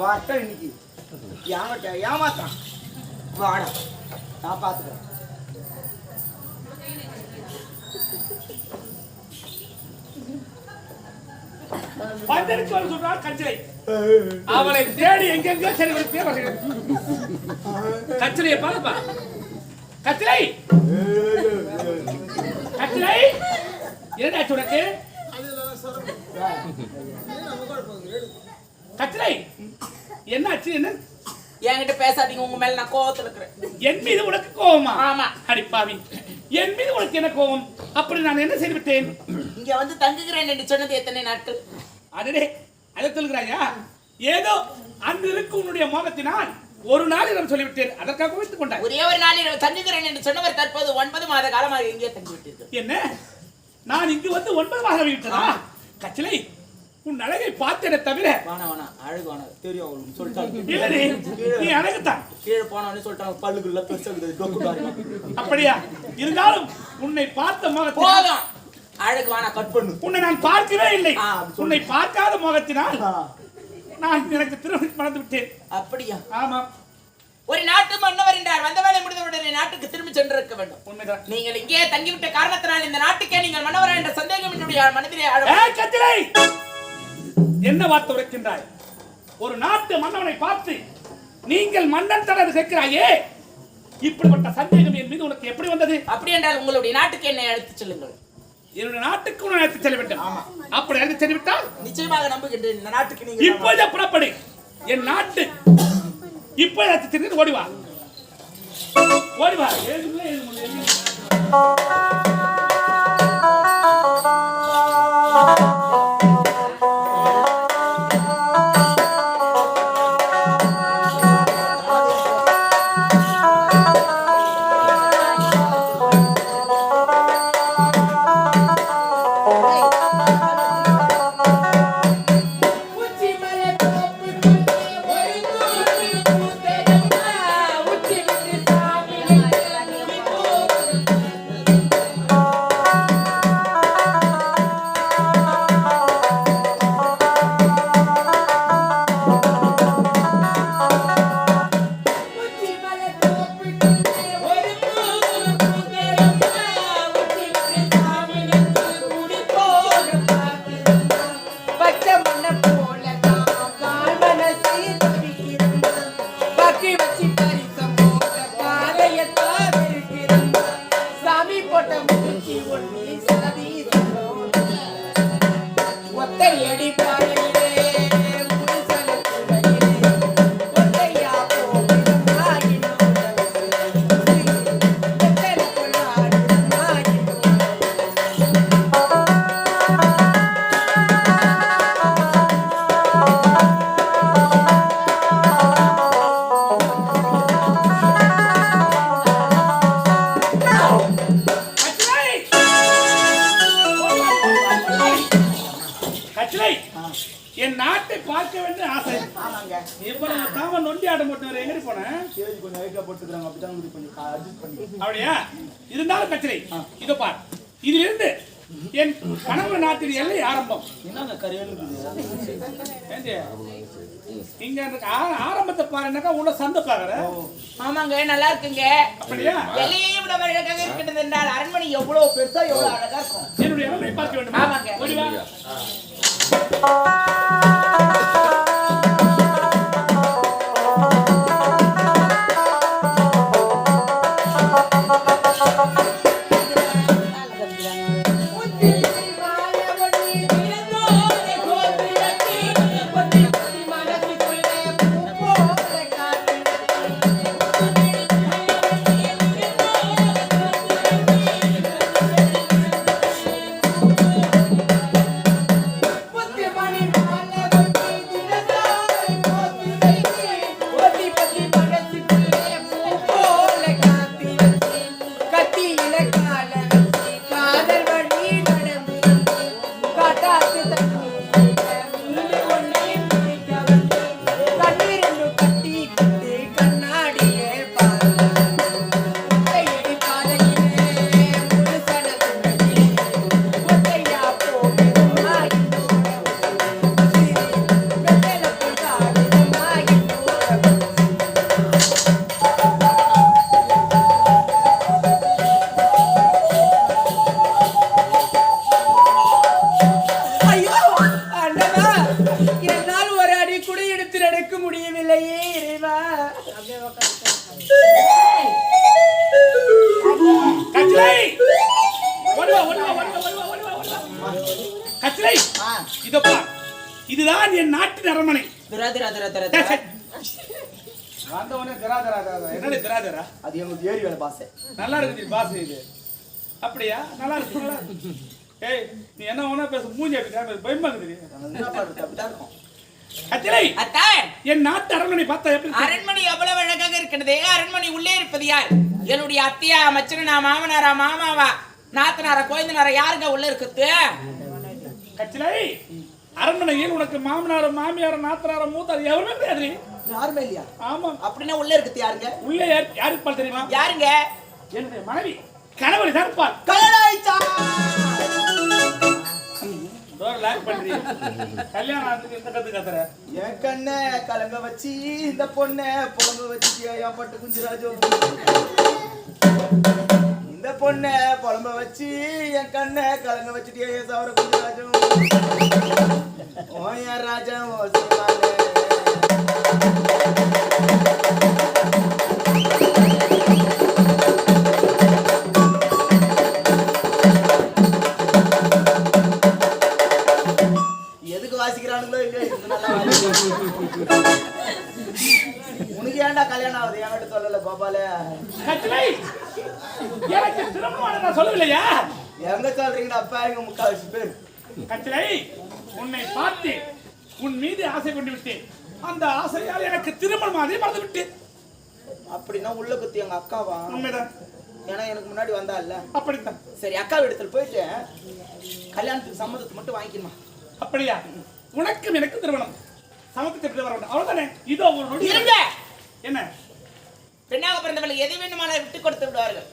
வாட்டம் இன்னைக்கு. ஏமாட்ட ஏமாத்தான். வாடா நான் பார்த்துக்கிறேன் பந்தருக்கு வர சொல்றார் அவளை தேடி எங்கெங்க சரி ஒரு பேர் கச்சிலையை பாருப்பா. கச்சிலை. கச்சிலை. என்ன உனக்கு? கச்சிலை என்னாச்சு? என்ன? என்கிட்ட பேசாதீங்க உங்க மேல நான் கோவத்துல இருக்கிறேன். என் மீது உனக்கு கோபமா ஆமா. அடிப்பாவி என் மீது உனக்கு என்ன கோபம் அப்படி நான் என்ன செய்து விட்டேன் இங்க வந்து தங்குகிறேன் என்று சொன்னது எத்தனை நாட்கள்? அடடே அதை சொல்கிறாயா ஏதோ அன்று இருக்கும் உன்னுடைய மோகத்தினால் ஒரு நாள் நான் சொல்லிவிட்டேன். அதற்காக வைத்துக் கொண்டாய். ஒரே ஒரு நாளில் தங்குகிறேன் என்று சொன்னவர் தற்போது ஒன்பது மாத காலமாக இங்கே தங்கி விட்டீர்கள் என்ன? நான் இங்கு வந்து ஒன்பது மாதம் விட்டதா கச்சிலை உன் அழகை பார்த்தேனே தவிர. வாணா வாணா அழகு வாணா தெரியும் அவங்களுக்கு சொல்லிட்டாங்க நீ அழகுத்தான். கீழே போனவனே சொல்லிட்டாங்க பல்லுக்குள்ள பாருங்க அப்படியா? இருந்தாலும் உன்னை பார்த்த முகத்தில் போதும். அழகு வாணா கட் பண்ணு. உன்னை நான் பார்க்கவே இல்லை. உன்னை பார்க்காத முகத்தினால் நான் எனக்கு திருமணம் மறந்து விட்டேன். அப்படியா? ஆமாம். ஒரு நாட்டு மன்னவர் என்றார். வந்த வேலை முடிந்தவுடனே நாட்டுக்கு திரும்பி சென்றிருக்க வேண்டும். உண்மைதான். நீங்கள் இங்கே தங்கிவிட்ட காரணத்தினால் இந்த நாட்டுக்கே நீங்கள் மன்னவரா என்ற சந்தேகம் என்னுடைய மனதிலே! என்ன வார்த்தை உரைக்கின்றாய்? ஒரு நாட்டு மன்னவனை பார்த்து நீங்கள் மன்னன் தடவை கேட்கிறாயே? இப்படிப்பட்ட சந்தேகம் என் மீது உனக்கு எப்படி வந்தது? அப்படி என்றால் உங்களுடைய நாட்டுக்கு என்னை அழைத்துச் செல்லுங்கள். என்னுடைய நாட்டுக்கு உன்னை அழைத்து செல்ல வேண்டும். அப்படி அழைத்து சென்றுவிட்டால் நிச்சயமாக நம்புகின்றேன். இந்த நாட்டுக்கு நீங்கள் இப்போதே புறப்படு. என் நாட்டு இப்போ அழைத்து சென்று ஓடி வா. ஓடி வா. ஏழு கச்சிலை என் நாட்டை பார்க்க வேண்டும் ஆசை. ஆமாங்க. எப்ப தாம நொண்டி ஆட்டம் போட்டு எங்கடி போனேன்? கொஞ்சம் ஹைட்டா போட்டுக்கிறாங்க அப்படிதான் கொஞ்சம் அட்ஜஸ்ட் பண்ணி. அப்படியா? இருந்தாலும் கச்சிலை இதோ பார். இதிலிருந்து என் கணவன் நாட்டின் எல்லை ஆரம்பம். என்னங்க கரையல்? இங்க எனக்கு ஆரம்பத்தை பாருனாக்கா உள்ள சந்தை பாக்குற ஆமாங்க நல்லா இருக்குங்க. அப்படியா? எல்லையை விட அழகாக இருக்கிறது என்றால் அரண்மனை எவ்வளவு பெருசா எவ்வளவு அழகா இருக்கும். என்னுடைய பார்க்க வேண்டுமா. ஆமாங்க. திரா, திரா, திரா, திரா, டேய், திரா. சே. வந்த உடனே திரா திரா திரா. திரா. என்னடி திரா திரா? அது எங்களுக்கு ஏரி வேலை பாசை நல்லா இருக்குது பாஸ் இது. அப்படியா? நல்லா இருக்கு நல்லா இருக்கு. ஏய் நீ என்ன வேணா பேச. மூஞ்சி அப்படி காமிச்சு பயமா இருக்குது கச்சிலை அத்தான், என் நாட்டு அரண்மனை பார்த்தா எப்படி இருக்கு? அரண்மனை எவ்வளவு அழகாக இருக்கிறது? அரண்மனை உள்ளே இருப்பது யார்? என்னுடைய அத்தையா மச்சனா மாமனாரா மாமாவா? நாத்தனாரா கோயந்தனாரா யாருங்க உள்ள இருக்குது கச்சிலை அரண்மனையில் உனக்கு மாமனார் மாமியார் நாத்தனார் மூத்தார் எவருமே கிடையாது யாருமே இல்லையா? ஆமா. அப்படின்னா உள்ள இருக்குது யாருங்க? உள்ளே யார் யாருக்கு இருப்பாள் தெரியுமா? யாருங்க? என்னுடைய மனைவி. கணவரை தான் இருப்பாள் கத்துற? என் கண்ணை கலங்க வச்சு இந்த பொண்ணை புலம்ப வச்சு பட்டு குஞ்சுராஜு பொண்ணு புலம்ப வச்சு என் கண்ணை கலங்க வச்சுட்டே என் சவர குஞ்சுராஜு ஓ என் ராஜா ஓ சிவானே எதுக்கு வாசிக்கிறானுங்களோ இல்லையோ உனக்கு ஏன்டா கல்யாணம் ஆகுது? என்கிட்ட சொல்லல கோபாலே கச்சிலை எனக்கு திருமணம் ஆனது நான் சொல்லவில்லையா? எங்க சொல்றீங்கடா அப்பா எங்க முக்காவாசி பேர்? கச்சிலை உன்னை பார்த்து உன் மீது ஆசை கொண்டு விட்டேன். அந்த ஆசையால் எனக்கு திருமணம் அதே மறந்து விட்டேன் அப்படின்னா உள்ள குத்தி எங்க அக்காவா? உண்மைதான். ஏன்னா எனக்கு முன்னாடி வந்தா இல்ல அப்படித்தான். சரி அக்கா இடத்துல போயிட்டு கல்யாணத்துக்கு சம்மதத்தை மட்டும் வாங்கிக்கணுமா? அப்படியா? உனக்கும் எனக்கு திருமணம். சமத்து திட்டு வர வேண்டும். அவ்வளவுதானே? இதோ ஒரு நொடி என்ன? பெண்ணாக பிறந்தவளை எதை வேண்டுமானாலும் விட்டு கொடுத்து விடுவார்கள்.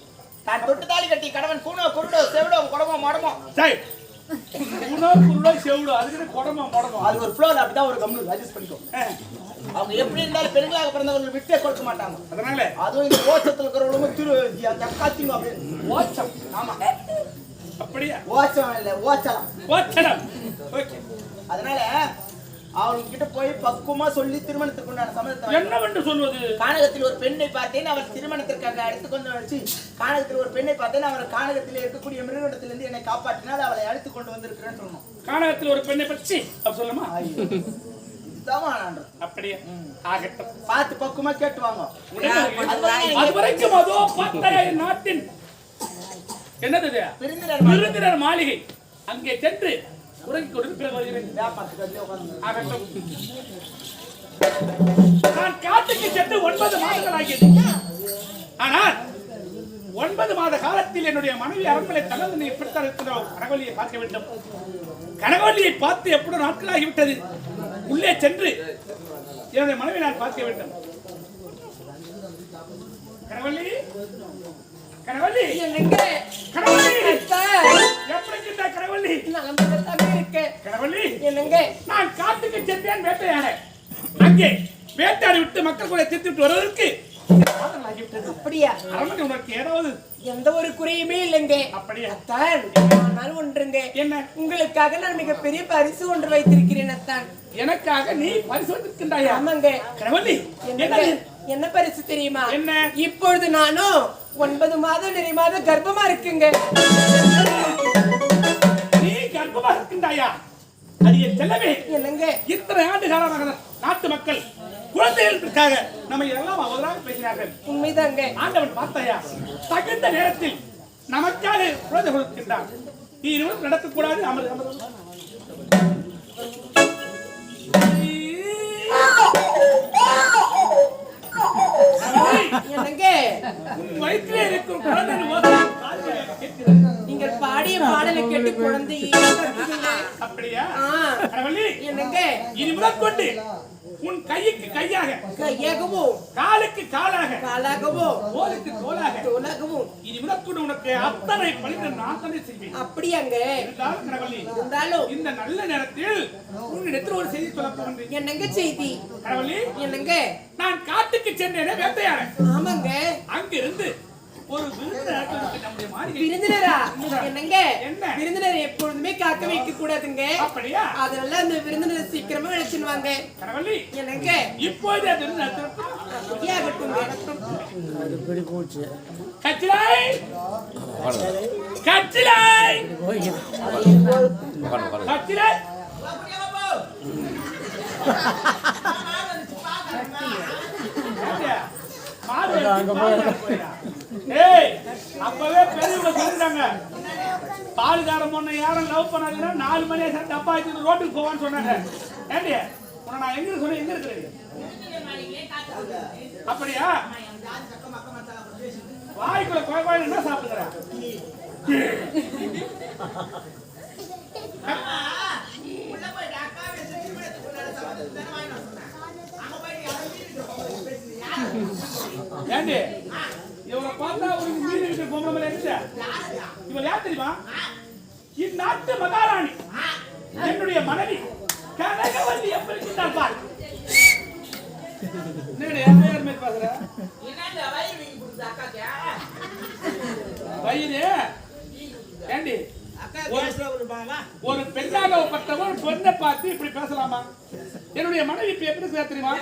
தான் தொட்டு தாலி கட்டி கணவன் கூணோ குருடோ செவிடோ குடமோ மடமோ. சரி குணோ குருடோ செவிடோ அதுக்கு குடமா முடமா? அது ஒரு ஃப்ளோல அப்படிதான் ஒரு கம்னு அட்ஜஸ்ட் பண்ணிக்கோ. அவங்க எப்படி இருந்தாலும் பெண்களாக பிறந்தவர்கள் விட்டே கொடுக்க மாட்டாங்க. அதனால? அதுவும் இந்த ஓச்சத்துல இருக்கிறவங்களும் திரு அந்த அக்காத்திங்க அப்படின்னு ஓச்சம். ஆமா. அப்படியா? ஓச்சம் இல்ல ஓச்சலாம். ஓச்சடம் ஓகே. அதனால அவங்க கிட்ட போய் பக்குவமா சொல்லி திருமணத்துக்கு உண்டான சம்மதத்தை என்னவென்று சொல்வது? கானகத்தில் ஒரு பெண்ணை பார்த்தேன் அவர் திருமணத்திற்காக அழைத்து கொண்டு வச்சு கானகத்தில் ஒரு பெண்ணை பார்த்தேன் அவர் கானகத்தில் இருக்கக்கூடிய மிருகத்திலிருந்து என்னை காப்பாற்றினால் அவளை அழைத்து கொண்டு வந்திருக்கிறேன்னு சொல்லணும். கானகத்தில் ஒரு பெண்ணை பற்றி அப்படி சொல்லுமா? அப்படியே? ஆகட்டும். பார்த்து பக்குவமா கேட்டு வாங்க. அது வரைக்கும் அதோ பத்தரை நாட்டின் என்னது விருந்தினர் மாளிகை. அங்கே சென்று உறங்கிக் கொண்டு வருகிறேன் ஆகட்டும் நான் காட்டுக்கு சென்று ஒன்பது மாதங்கள் ஆகியது ஆனால் ஒன்பது மாத காலத்தில் என்னுடைய மனைவி அரண்மனை தகவல் எப்படித்தான் இருக்கிறோம் கனகவல்லியை பார்க்க வேண்டும். கனகவல்லியை பார்த்து எப்படி நாட்களாகிவிட்டது? உள்ளே சென்று என்னுடைய மனைவி நான் பார்க்க வேண்டும். கனகவல்லி கனகவல்லி என்னங்க கனகவல்லி அத்தை, எப்படி இருக்கின்ற கனகவல்லி நலமாகத்தாங்க இருக்கேன். கனகவல்லி என்னங்க நான் காட்டுக்கு சென்றேன் வேட்டையாட. அங்கே வேட்டையாடி விட்டு மக்கள் கூட தீர்த்து விட்டு வருவதற்கு காதல் ஆகிவிட்டது அப்படியா? அரண்மனை உனக்கு ஏதாவது? எந்த ஒரு குறையுமே இல்லைங்க. அப்படியா? அத்தான் ஆனால் ஒன்றுங்க. என்ன? உங்களுக்காக நான் மிகப்பெரிய பரிசு ஒன்று வைத்திருக்கிறேன் அத்தான். எனக்காக நீ பரிசோதிக்கின்றாயா ஆமாங்க. கனவல்லி என்னங்க? என்னது? என்ன பரிசு தெரியுமா? என்ன? இப்பொழுது நானும் ஒன்பது மாதம் நிறை மாதம் கர்ப்பமா இருக்குங்க. நீ கர்ப்பமாக இருக்கின்றாயா? அது என் செல்லவே என்னங்க? இத்தனை ஆண்டு காலமாக நாட்டு மக்கள் குழந்தைகளுக்காக நம்ம எல்லாம் அவராக பேசினார்கள். உண்மைதாங்க. ஆண்டவன் பார்த்தாயா? தகுந்த நேரத்தில் நமக்காக குழந்தை கொடுக்கின்றான். நீ இனிமேல் நடத்தக்கூடாது அமர் அமர் உன் வயிற்றிலே இருக்கும் குழந்தை. நீங்கள் பாடிய பாடலை கேட்டு குழந்தை. அப்படியா? என்னங்க? இனி முதற்கொண்டு உன் கைக்கு கையாக கையாகவும் காலுக்கு காலாக காலாகவும் தோலுக்கு தோலாக தோலாகவும் இனி முதற்கொண்டு உனக்கு அத்தனை பணிகள் நான் தானே செய்வேன். அப்படியாங்க. இருந்தாலும் கடவுளே இருந்தாலும் இந்த நல்ல நேரத்தில் உன்னிடத்தில் ஒரு செய்தி சொல்ல போகின்றேன். என்னங்க செய்தி? கடவுளே என்னங்க? நான் காட்டுக்கு சென்றேனே வேட்டையாட ஆமாங்க. அங்கிருந்து ஒரு விருந்தினரா என்னங்க? என்ன? விருந்தினர் எப்பொழுதுமே காக்க வைக்க கூடாதுங்க அப்படியா? அதனால அந்த விருந்தினர் சீக்கிரமா அழைச்சிடுவாங்க கடவுளே என்னங்க? இப்போது கச்சிலாய்! கச்சிலாய்! அங்க போயிடா ஏய் அப்பவே பெரியவங்க சொல்லிட்டாங்க. பால்காரன் பொண்ணை யாரும் லவ் பண்ணாதுன்னா நாலு மணி சேர்ந்து டப்பா வச்சுட்டு ரோட்டுக்கு போவான்னு சொன்னாங்க. ஏண்டி? உன்னை நான் எங்க சொன்னேன் எங்க இருக்கிறது? அப்படியா? வாய்க்குள்ள கோய் கோயில் என்ன சாப்பிடுற? ஏண்டி? இவரை பார்த்தா ஒரு மீன் இருக்கிற பொம்பளை மேல இருந்துச்சு இவள் யார் தெரியுமா? இந்நாட்டு மகாராணி. என்னுடைய மனைவி கனகவல்லி எப்படி இருக்கின்றார் பார். ஒரு பெண்ணாகப்பட்டவன் பொண்ணை பார்த்து இப்படி பேசலாமா? என்னுடைய மனைவி இப்ப எப்படி தெரியுமா?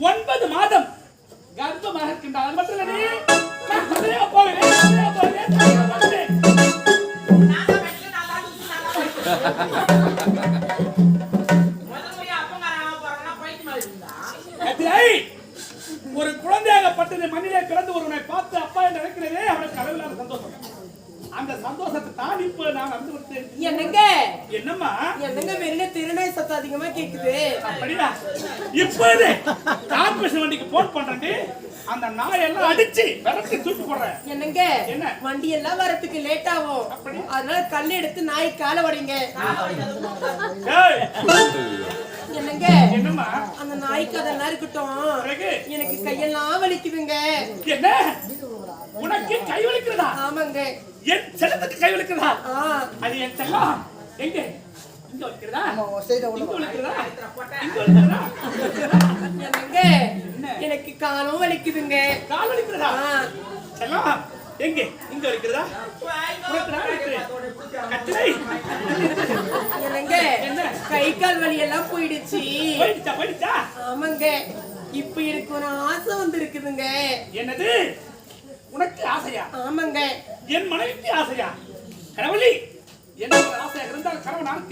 ஒன்பது மாதம் கர்ப்பமாக இருக்கின்றார். அது மட்டும் இல்லடி. நான் போவேன் சந்தையா போவேன் சந்தையா போவேன். கத்திரை, ஒரு குழந்தையாகப்பட்டது மண்ணிலே பிறந்து ஒருவனை பார்த்து அப்பா என்று அழைக்கிறதே அவனுக்கு அளவில்லாத சந்தோஷம். அந்த சந்தோஷத்தை தான் இப்ப நான் வந்து விட்டேன் என்னங்க? என்னம்மா? என்னங்க வெளியில திருநாய் சத்தம் அதிகமா கேக்குது? அப்படியா? இப்போது கார்பரேஷன் வண்டிக்கு போன் பண்றேன் அந்த நாயெல்லாம் அடிச்சு விரட்டி தூக்கி போடுறேன். என்னங்க? என்ன? வண்டி எல்லாம் வரதுக்கு லேட் ஆகும்? அதனால கல் எடுத்து நாய் கால வடிங்க ஏய், என்னங்க? என்னம்மா? அந்த நாய்க்கு அதெல்லாம் இருக்கட்டும். பிறகு? எனக்கு கையெல்லாம் வலிக்குதுங்க. என்ன? உனக்கு கை வலிக்கிறதா ஆமாங்க. என் செல்லத்துக்கு கை வலிக்கிறதா ஆ. அது என் செல்லம். எங்க? இங்க வலிக்கிறதா இங்க வலிக்கிறதா இங்க வலிக்கிறதா என்னங்க? எனக்கு காலும் வலிக்குதுங்க. கால் வலிக்கிறதா ஆ. செல்லம் எங்க? இங்க வலிக்கிறதா என்னங்க? என்ன? கை கால் வலி எல்லாம் போயிடுச்சு ஆமாங்க. இப்ப எனக்கு ஒரு ஆசை வந்திருக்குதுங்க. என்னது? உனக்கு ஆசையா? ஆமாங்க. என் மனைவிக்கு ஆசையா? கடவுளி என்ன ஆசையா இருந்தால் கணவன் நான்.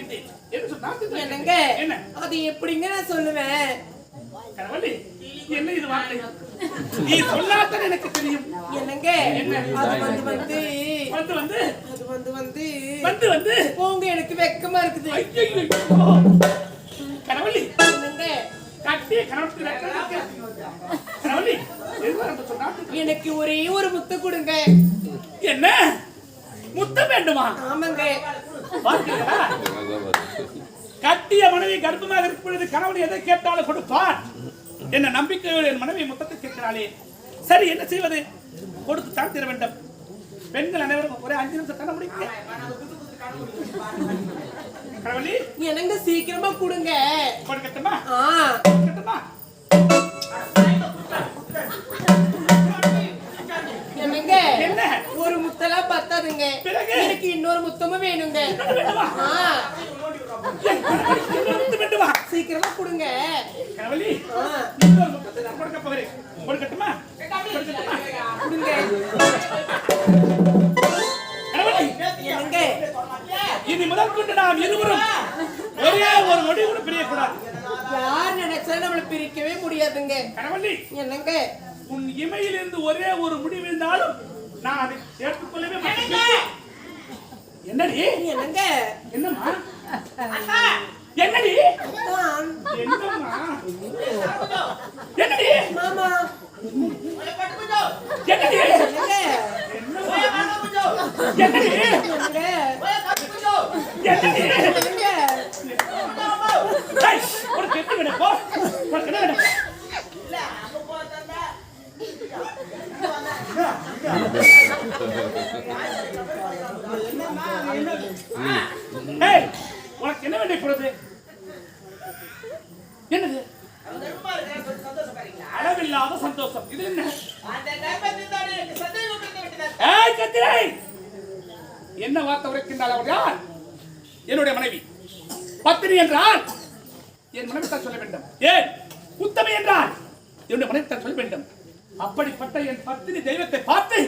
என்னங்க? என்ன? அது எப்படிங்க நான் சொல்லுவேன்? கடவுளி என்ன இது வார்த்தை? நீ சொன்னாதான் எனக்கு தெரியும். என்னங்க? என்ன? அது வந்து வந்து வந்து வந்து? அது வந்து வந்து வந்து வந்து? போங்க எனக்கு வெக்கமா இருக்குது. ஐயையோ. கடவுளி என்னங்க? கட்டிய கடவுளி எனக்கு ஒரே ஒரு முத்து கொடுங்க. என்ன? முத்தம் வேண்டுமா? ஆமாங்க. கட்டிய மனைவி கர்ப்பமாக இருக்கும் பொழுது கணவன் எதை கேட்டாலும் கொடுப்பார். என்ன நம்பிக்கையோடு என் மனைவி முத்தத்தை கேட்கிறாளே. சரி என்ன செய்வது? கொடுத்து தான் தர வேண்டும். பெண்கள் அனைவரும் ஒரே அஞ்சு நிமிஷம் தானே முடிக்க? கடவுளி. என்னங்க சீக்கிரமா கொடுங்க. கொடுக்கட்டுமா ஆ. கொடுக்கட்டுமா என்னங்க? என்ன? ஒரு முத்தெல்லாம் பத்தாதுங்க? எனக்கு இன்னொரு முத்தமும் வேணுங்க. சீக்கிரமா கொடுங்க. நான் கொடுக்க போகிறேன் கொடுக்கட்டுமா? கொடுங்க. இனி முதல் கொண்டு நாம் இருவரும் ஒரே ஒரு நொடி கூட பிரியக்கூடாது. யார் நினைச்சாலும் நம்மளை பிரிக்கவே முடியாதுங்க. கடவுளி என்னங்க? உன் இமையிலிருந்து ஒரே ஒரு முடி விழுந்தாலும் நான் அதை ஏற்றுக்கொள்ளவே மாட்டேன். என்னடி? என்னங்க? என்னம்மா? என்னடி? என்னடி? மாமா. என்னடி என்னங்க என்னம்மா என்னடி என்னங்க என்னடி என்னங்க டேய், உனக்கு என்ன வேணும் போ உனக்கு என்ன வேணும் ஏய், உனக்கு என்ன வேண்டிய பொழுது என்னது அளவில்லாத சந்தோஷம் இது என்ன ஏய் கத்திரை என்ன வார்த்தை உரைக்கின்றாள் அவர் யார் என்னுடைய மனைவி. பத்தினி என்றால் என் மனைவி தான் சொல்ல வேண்டும். ஏன்? உத்தமை என்றால் என்னுடைய மனைவி தான் சொல்ல வேண்டும். அப்படிப்பட்ட என் பத்தினி தெய்வத்தை பார்த்து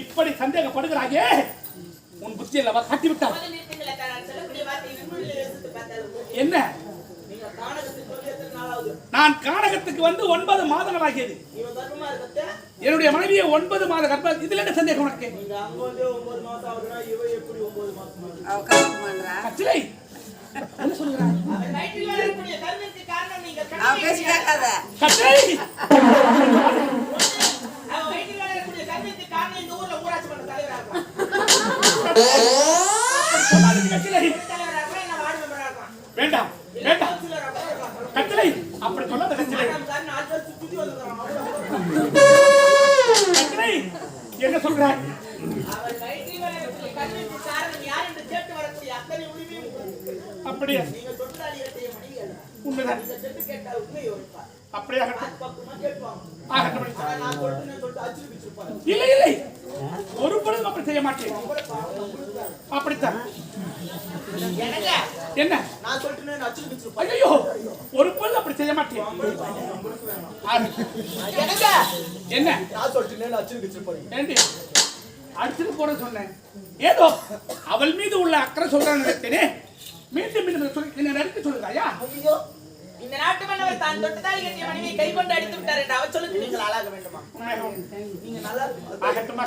இப்படி சந்தேகப்படுகிறாயே உன் புத்தி அல்லவா காட்டிவிட்டார் என்ன நீங்க கானகத்துக்கு வந்து எத்தனை நாள் ஆகுது நான் கானகத்துக்கு வந்து ஒன்பது மாதங்கள் ஆகியது என்னுடைய மனைவியை ஒன்பது மாத கர்ப்ப இதுல என்ன சந்தேகம் உனக்கு? நீங்க அங்க சொல்லிட்டு அச்சுறு பிடிச்சிருப்பாரு. இல்லை இல்லை. ஒரு பொழுதும் அப்படி செய்ய மாட்டேன். அப்படித்தான்? என்ன? ஐயோ ஒரு பொழுது அப்படி செய்ய மாட்டேன்? என்ன? அடிச்சுட்டு போட சொன்னேன். ஏதோ அவள் மீது உள்ள அக்கறை சொல்றான்னு நினைத்தேனே. மீண்டும் மீண்டும் என்ன நடிக்க சொல்லுறாயா ஐயோ இந்த நாட்டு மன்னவர் தான் தொட்டதாடி கட்டிய மனைவியை கை கொண்டு அடித்து விட்டார் என்று அவர் சொல்லுங்க நீங்கள் ஆளாக வேண்டுமா நீங்க நல்லா ஆகட்டும்.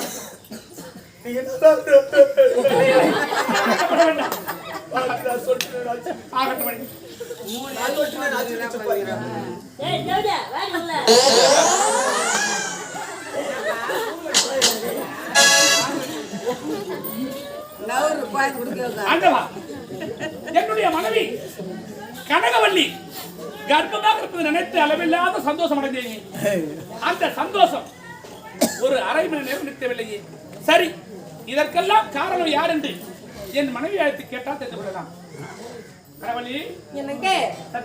நீங்க நல்லா இருக்கு ஆகப்பட வேண்டாம் நான் சொல்லிட்டு அச்சு ஆகட்டும் அடி. நான் சொல்லிட்டு அச்சு பிடிச்சிருப்பேன் ஏய் ஜோடியா வாடி உள்ள நவரு போய் குடிக்க ஆண்டவா என்னுடைய மனைவி கனகவல்லி கர்ப்பமாக இருப்பது நினைத்து அளவில்லாத சந்தோஷம் அடைந்தேன். அந்த சந்தோஷம் ஒரு அரை மணி நேரம் நிற்கவில்லையே சரி இதற்கெல்லாம் காரணம் யார் என்று என் மனைவி அழைத்து கேட்டால் தெரிந்து கொள்ளலாம். என்னங்க?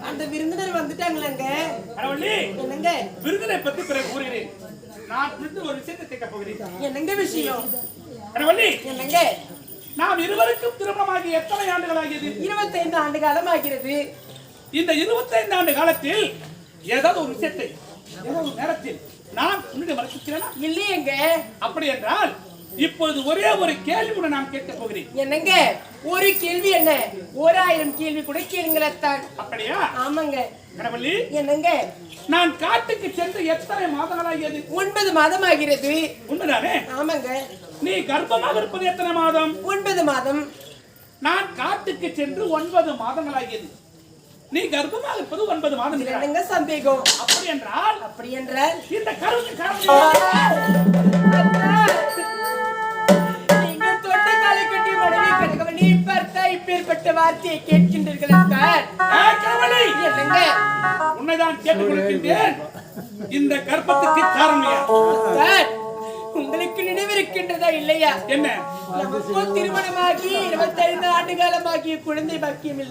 அந்த விருந்தினர் வந்துட்டாங்களங்க. கனவள்ளி என்னங்க? விருதினை பற்றி பிறகு கூறுகிறேன். நான் ஒரு விஷயத்தை கேட்க போகிறேன். என்னங்க விஷயம்? கனவள்ளி என்னங்க? நாம் இருவருக்கும் திருமணமாகி எத்தனை ஆண்டுகள் ஆகியது இருபத்தைந்து ஆண்டு காலம் ஆகிறது இந்த 25 ஆண்டு காலத்தில் ஏதாவது ஒரு விஷயத்தை ஏதாவது ஒரு நேரத்தில் நான் உன்னிடம் மறைச்சிருக்கிறேனா இல்லையேங்க. அப்படி என்றால் இப்பொழுது ஒரே ஒரு கேள்வி கூட நான் கேட்க போகிறேன். என்னங்க? ஒரு கேள்வி என்ன? ஓராயிரம் கேள்வி கூட கேளுங்களத்தான் அப்படியா? ஆமாங்க. கடவுளி என்னங்க? நான் காட்டுக்கு சென்று எத்தனை மாதங்களாகியது? ஒன்பது மாதம் ஆகிறது உண்மைதானே ஆமாங்க. நீ கர்ப்பமாக இருப்பது எத்தனை மாதம்? ஒன்பது மாதம். நான் காட்டுக்கு சென்று ஒன்பது மாதங்களாகியது. நீ கர்ப்பமாக இருப்பது ஒன்பது மாதம். என்னங்க சந்தேகம். அப்படி என்றால் அப்படி என்றால் இந்த கருவுக்கு காரணம் நீங்க தொட்டை கட்டி மனைவி கனகவனி பார்த்தா இப்பேற்பட்ட வார்த்தையை கேட்கின்றீர்கள் கடவுளே! என்னங்க? உன்னைதான் கேட்டுக் கொண்டிருக்கின்றேன் இந்த கர்ப்பத்துக்கு காரணம்? சார் உங்களுக்கு நினைவிருக்கின்றதா இல்லையா? என்ன? நமக்கும் திருமணமாகி இருபத்தைந்து ஆண்டு காலமாகிய குழந்தை பாக்கியம் இல்லை